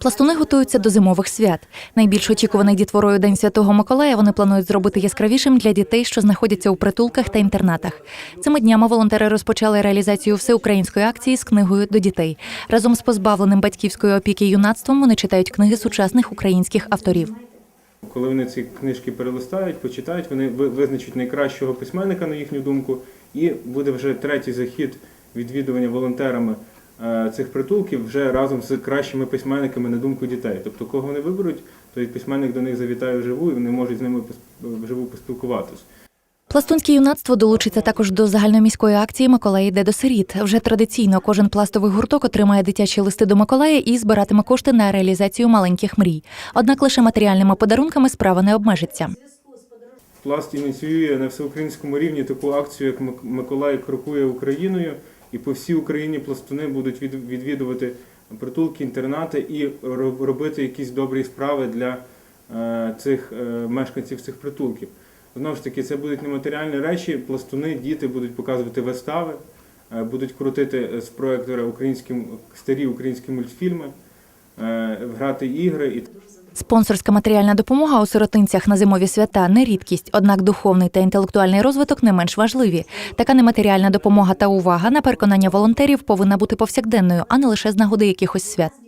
Пластуни готуються до зимових свят. Найбільш очікуваний дітворою День Святого Миколая вони планують зробити яскравішим для дітей, що знаходяться у притулках та інтернатах. Цими днями волонтери розпочали реалізацію всеукраїнської акції з книгою до дітей. Разом з позбавленим батьківської опіки юнацтвом вони читають книги сучасних українських авторів. Коли вони ці книжки перелистають, почитають, вони ви- визначать найкращого письменника, на їхню думку, і буде вже третій захід відвідування волонтерами цих притулків вже разом з кращими письменниками на думку дітей. Тобто, кого вони виберуть, той письменник до них завітає вживу, і вони можуть з ними вживу поспілкуватись. Пластунське юнацтво долучиться також до загальноміської акції Миколай йде до сиріт. Вже традиційно кожен пластовий гурток отримає дитячі листи до Миколая і збиратиме кошти на реалізацію маленьких мрій. Однак лише матеріальними подарунками справа не обмежиться. Пласт ініціює на всеукраїнському рівні таку акцію, як Мик- Миколай крокує Україною, і по всій Україні пластуни будуть відвідувати притулки, інтернати і робити якісь добрі справи для е, цих е, мешканців цих притулків. Знову ж таки, це будуть нематеріальні речі. Пластуни, діти будуть показувати вистави, е, будуть крутити з проектора українські старі українські мультфільми, грати ігри і Спонсорська матеріальна допомога у сиротинцях на зимові свята не рідкість, однак духовний та інтелектуальний розвиток не менш важливі. Така нематеріальна допомога та увага на переконання волонтерів повинна бути повсякденною, а не лише з нагоди якихось свят.